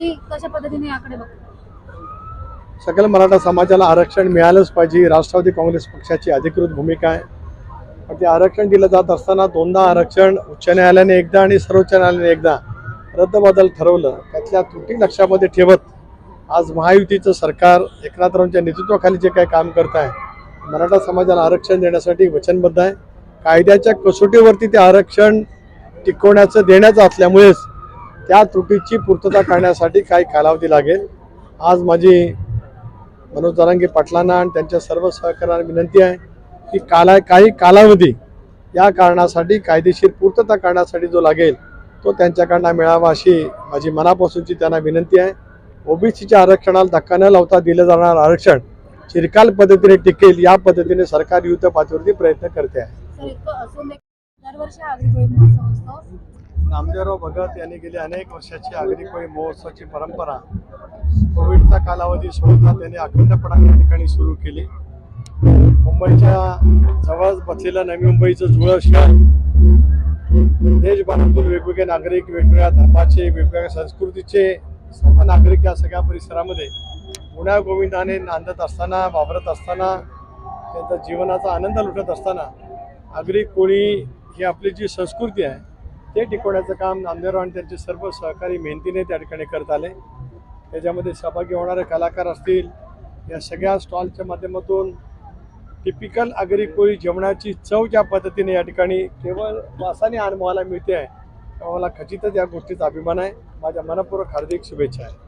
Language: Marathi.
कशा पद्धतीने याकडे सकल मराठा समाजाला आरक्षण मिळालंच पाहिजे. राष्ट्रवादी काँग्रेस पक्षाची अधिकृत भूमिका आहे. ते आरक्षण दिलं जात असताना दोनदा आरक्षण उच्च न्यायालयाने एकदा आणि सर्वोच्च न्यायालयाने एकदा रद्दबदल ठरवलं. त्यातल्या त्रुटी लक्षामध्ये ठेवत आज महायुतीचं सरकार एकनाथरावांच्या नेतृत्वाखाली जे काही काम करत आहे मराठा समाजाला आरक्षण देण्यासाठी वचनबद्ध आहे. कायद्याच्या कसोटीवरती ते आरक्षण टिकवण्याचं देण्याचं असल्यामुळेच त्या त्रुटीची पूर्तता करण्यासाठी काही कालावधी लागेल. आज माझी मनोज जरांगे पाटलांना आणि त्यांच्या सर्व सहकार्यांना विनंती आहे की काला काही कालावधी या कारणासाठी कायदेशीर पूर्तता करण्यासाठी जो लागेल तो त्यांच्याकडनं मिळावा अशी माझी मनापासूनची त्यांना विनंती आहे. ओबीसीच्या आरक्षणाला धक्का न लावता दिलं जाणार आरक्षण चिरकाल पद्धतीने टिकेल या पद्धतीने सरकार युद्ध पातळीवरती प्रयत्न करते आहे. नामदेवराव भगत यांनी गेली अनेक वर्षाची आगरी कोळी महोत्सवाची परंपरा. कोविडचा कालावधी शोधला त्यांनी अखंडपणा या ठिकाणी सुरू केली. मुंबईच्या जवळच बसलेलं नवी मुंबईचं जुळं शहर. देशभरातून वेगवेगळे नागरिक वेगवेगळ्या धर्माचे वेगवेगळ्या संस्कृतीचे सर्व नागरिक या सगळ्या परिसरामध्ये गुण्या गोविंदाने नांदत असताना वावरत असताना त्यांचा जीवनाचा आनंद लुटत असताना आगरी कोळी ही आपली जी संस्कृती आहे ते टिकवण्याचं काम नामदेवराव आणि त्यांचे सर्व सहकारी मेहनतीने त्या ठिकाणी करत आले. त्याच्यामध्ये सहभागी होणारे कलाकार असतील या सगळ्या स्टॉलच्या माध्यमातून टिपिकल आगरी कोळी जेवणाची चव ज्या पद्धतीने या ठिकाणी केवळ वासाने अनुभवायला मिळते आहे मला खचितच या गोष्टीचा अभिमान आहे. माझ्या मनपूर्वक हार्दिक शुभेच्छा आहे.